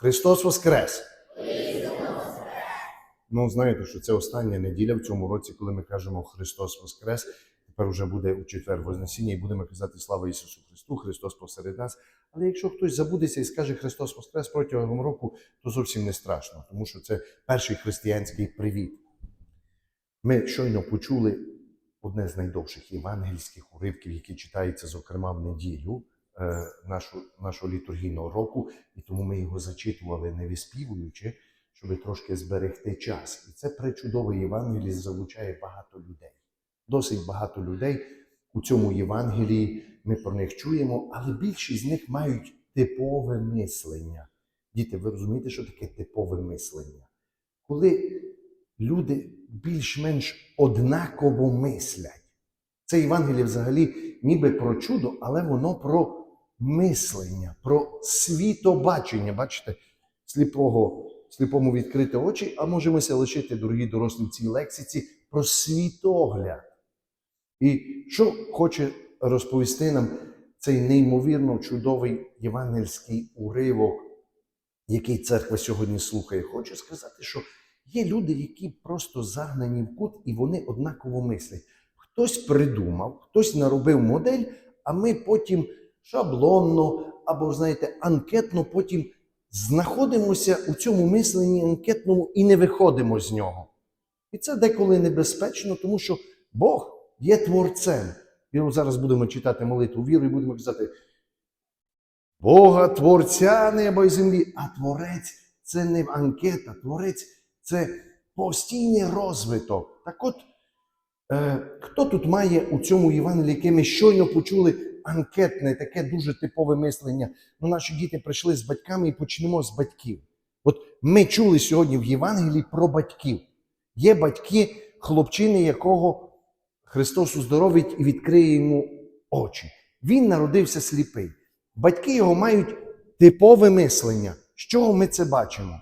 Христос Воскрес! Ну, знаєте, що це остання неділя в цьому році, коли ми кажемо Христос Воскрес. Тепер вже буде у четвер Вознесіння, і будемо казати Слава Ісусу Христу, Христос посеред нас. Але якщо хтось забудеться і скаже Христос Воскрес протягом року, то зовсім не страшно, тому що це перший християнський привіт. Ми щойно почули одне з найдовших євангельських уривків, які читаються, зокрема, в неділю нашу, нашого літургійного року, і тому ми його зачитували не виспівуючи, щоб трошки зберегти час. І це пречудовий Євангелій залучає багато людей. Досить багато людей у цьому Євангелії ми про них чуємо, але більшість з них мають типове мислення. Діти, ви розумієте, що таке типове мислення? Коли люди більш-менш однаково мислять. Це Євангеліє взагалі ніби про чудо, але воно про мислення, про світобачення. Бачите, сліпого, сліпому відкрити очі, а можемося лишити, дорогі дорослі, в цій лексиці про світогляд. І що хоче розповісти нам цей неймовірно чудовий євангельський уривок, який церква сьогодні слухає? Хочу сказати, що є люди, які просто загнані в кут, і вони однаково мислять. Хтось придумав, хтось наробив модель, а ми потім шаблонно або, знаєте, анкетно потім знаходимося у цьому мисленні анкетному і не виходимо з нього. І це деколи небезпечно, тому що Бог є творцем. І зараз будемо читати молитву віру і будемо казати: Бога, творця неба і землі, а творець це не анкета, творець це постійний розвиток. Так от, е, хто тут має у цьому Євангелії, яке ми щойно почули, анкетне, таке дуже типове мислення? Ну, наші діти прийшли з батьками і почнемо з батьків. От ми чули сьогодні в Євангелії про батьків. Є батьки хлопчини, якого Христос уздоровить і відкриє йому очі. Він народився сліпий. Батьки його мають типове мислення. З чого ми це бачимо?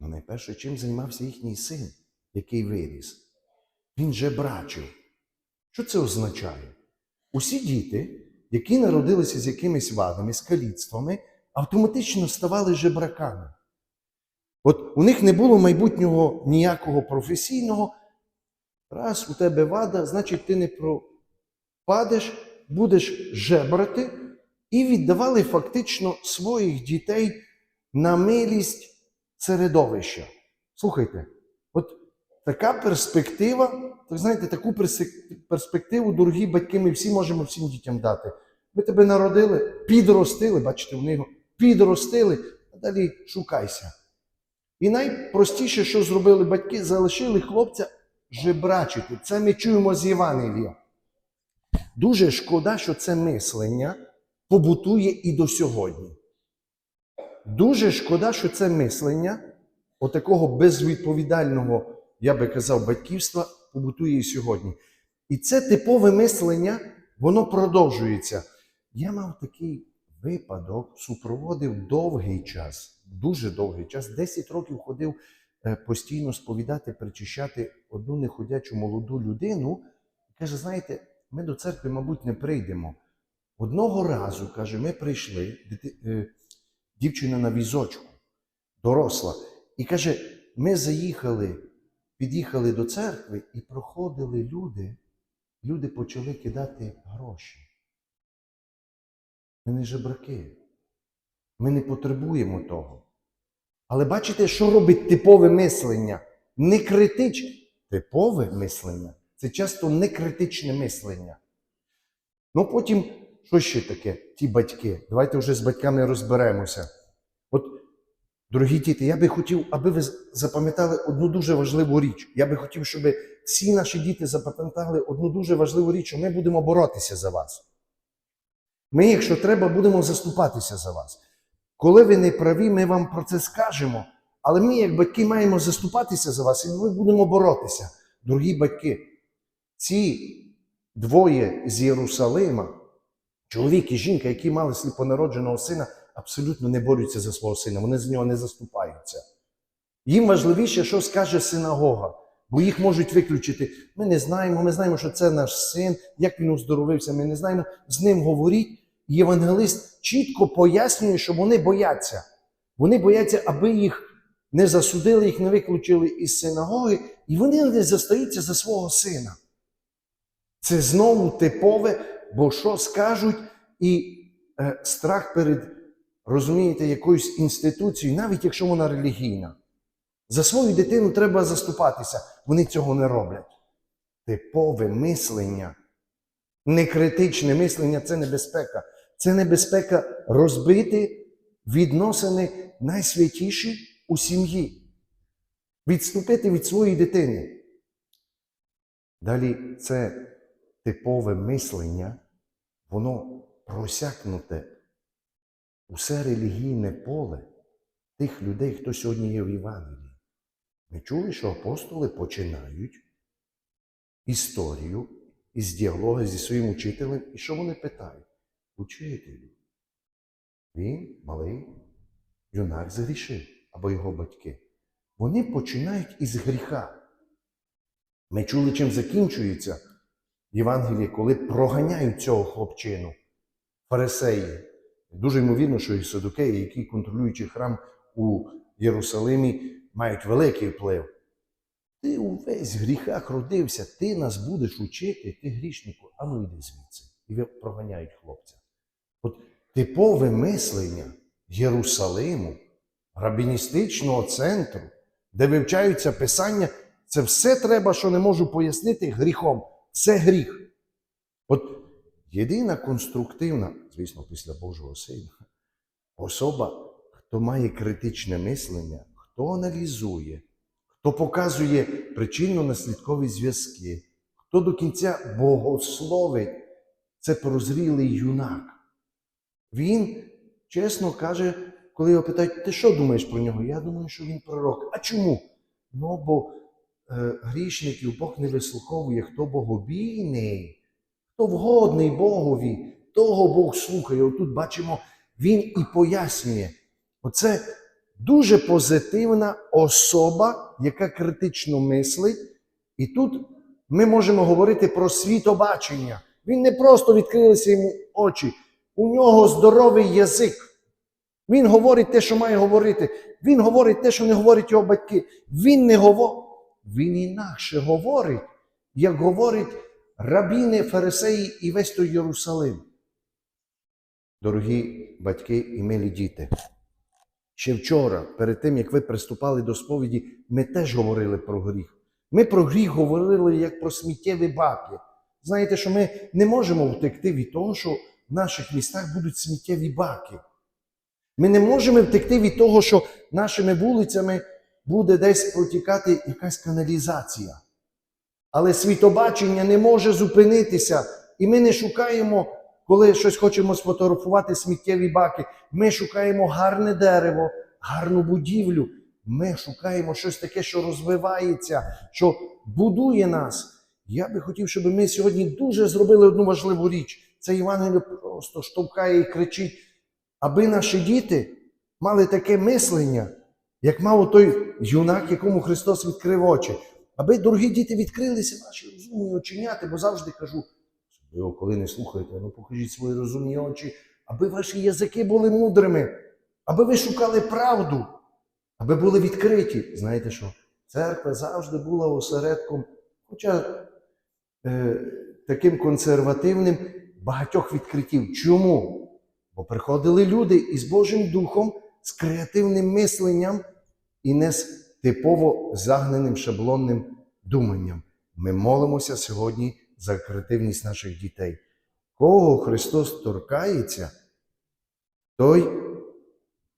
Ну, найперше, чим займався їхній син, який виріс? Він же брачив. Що це означає? Усі діти, які народилися з якимись вадами, з каліцтвами, автоматично ставали жебраками. От у них не було майбутнього ніякого професійного. Раз у тебе вада, значить, ти не пропадеш, будеш жебрати, і віддавали фактично своїх дітей на милість середовища. Слухайте, от така перспектива, так знаєте, таку перспективу, дорогі батьки, ми всі можемо всім дітям дати. Ми тебе народили, підростили, бачите, в нього підростили, а далі шукайся. І найпростіше, що зробили батьки, залишили хлопця жебрачити. Це ми чуємо з Євангелія. Дуже шкода, що це мислення побутує і до сьогодні. Дуже шкода, що це мислення отакого безвідповідального, я би казав, батьківства побутує і сьогодні. І це типове мислення, воно продовжується. Я мав такий випадок, супроводив довгий час, дуже довгий час, 10 років ходив е, постійно сповідати, причищати одну неходячу молоду людину. Каже: знаєте, ми до церкви, мабуть, не прийдемо. Одного разу, каже, ми прийшли, е, дівчина на візочку, доросла, і каже: ми заїхали, під'їхали до церкви і проходили люди. Люди почали кидати гроші. Ми не жебраки. Ми не потребуємо того. Але бачите, що робить типове мислення? Не критичне. Типове мислення це часто не критичне мислення. Ну потім, що ще таке? Ті батьки. Давайте вже з батьками розберемося. Дорогі діти, я би хотів, аби ви запам'ятали одну дуже важливу річ. Я би хотів, щоб всі наші діти запам'ятали одну дуже важливу річ, що ми будемо боротися за вас. Ми, якщо треба, будемо заступатися за вас. Коли ви не праві, ми вам про це скажемо. Але ми, як батьки, маємо заступатися за вас, і ми будемо боротися. Дорогі батьки, ці двоє з Єрусалима, чоловік і жінка, які мали сліпонародженого сина, абсолютно не борються за свого сина, вони за нього не заступаються. Їм важливіше, що скаже синагога, бо їх можуть виключити. Ми не знаємо, ми знаємо, що це наш син, як він оздоровився, ми не знаємо. З ним говоріть. Євангелист чітко пояснює, що вони бояться. Вони бояться, аби їх не засудили, їх не виключили із синагоги, і вони не застаються за свого сина. Це знову типове, бо що скажуть, і е, страх перед, розумієте, якоюсь інституцією, навіть якщо вона релігійна. За свою дитину треба заступатися. Вони цього не роблять. Типове мислення, некритичне мислення це небезпека. Це небезпека розбити відносини найсвятіші у сім'ї, відступити від своєї дитини. Далі це типове мислення, воно просякнуте усе релігійне поле тих людей, хто сьогодні є в Євангелії. Ми чули, що апостоли починають історію із діалогу зі своїм учителем, і що вони питають? Учителю, він малий юнак згрішив або його батьки. Вони починають із гріха. Ми чули, чим закінчується Євангеліє, коли проганяють цього хлопчину, фарисеї. Дуже ймовірно, що і садукеї, які контролюючи храм у Єрусалимі, мають великий вплив. Ти увесь в гріхах родився, ти нас будеш учити, ти грішнику, а ну йди звідси. І проганяють хлопця. От типове мислення Єрусалиму, рабіністичного центру, де вивчаються писання, це все треба, що не можу пояснити, гріхом. Це гріх. От єдина конструктивна, звісно, після Божого Сина, особа, хто має критичне мислення, хто аналізує, хто показує причинно-наслідкові зв'язки, хто до кінця богословить, це прозрілий юнак. Він чесно каже, коли його питають, ти що думаєш про нього? Я думаю, що він пророк. А чому? Ну, бо е, грішників Бог не вислуховує, хто богобійний, хто вгодний Богові, того Бог слухає. Отут бачимо, він і пояснює. Оце дуже позитивна особа, яка критично мислить. І тут ми можемо говорити про світобачення. Він не просто відкрилися йому очі, у нього здоровий язик. Він говорить те, що має говорити. Він говорить те, що не говорять його батьки. Він не говорить. Він інакше говорить, як говорить рабіни, фарисеї і весь той Єрусалим. Дорогі батьки і милі діти. Ще вчора, перед тим, як ви приступали до сповіді, ми теж говорили про гріх. Ми про гріх говорили як про сміттєві баки. Знаєте, що ми не можемо втекти від того, що в наших містах будуть сміттєві баки. Ми не можемо втекти від того, що нашими вулицями буде десь протікати якась каналізація. Але світобачення не може зупинитися. І ми не шукаємо, коли щось хочемо сфотографувати сміттєві баки. Ми шукаємо гарне дерево, гарну будівлю. Ми шукаємо щось таке, що розвивається, що будує нас. Я би хотів, щоб ми сьогодні дуже зробили одну важливу річ. Це Євангеліє просто штовхає і кричить, аби наші діти мали таке мислення, як мав той юнак, якому Христос відкрив очі. Аби, дорогі діти, відкрилися ваші розумні оченята, бо завжди кажу, особливо, коли не слухаєте, ну покажіть свої розумні очі, аби ваші язики були мудрими, аби ви шукали правду, аби були відкриті. Знаєте що? Церква завжди була осередком, хоча е, таким консервативним багатьох відкриттів. Чому? Бо приходили люди із Божим Духом, з креативним мисленням і не з типово загненим шаблонним думанням. Ми молимося сьогодні за креативність наших дітей. Кого Христос торкається, той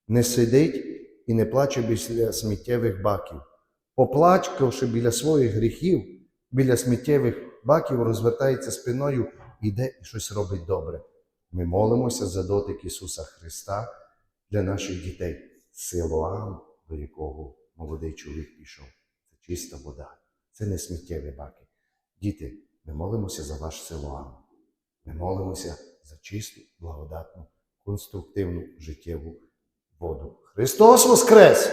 не сидить і не плаче біля сміттєвих баків. Поплачкавши біля своїх гріхів, біля сміттєвих баків, розвертається спиною, іде і щось робить добре. Ми молимося за дотик Ісуса Христа для наших дітей. Силуам, до якого молодий чоловік пішов. Це чиста вода, це не сміттєві баки. Діти, ми молимося за ваш село. Ми молимося за чисту, благодатну, конструктивну життєву воду. Христос Воскрес!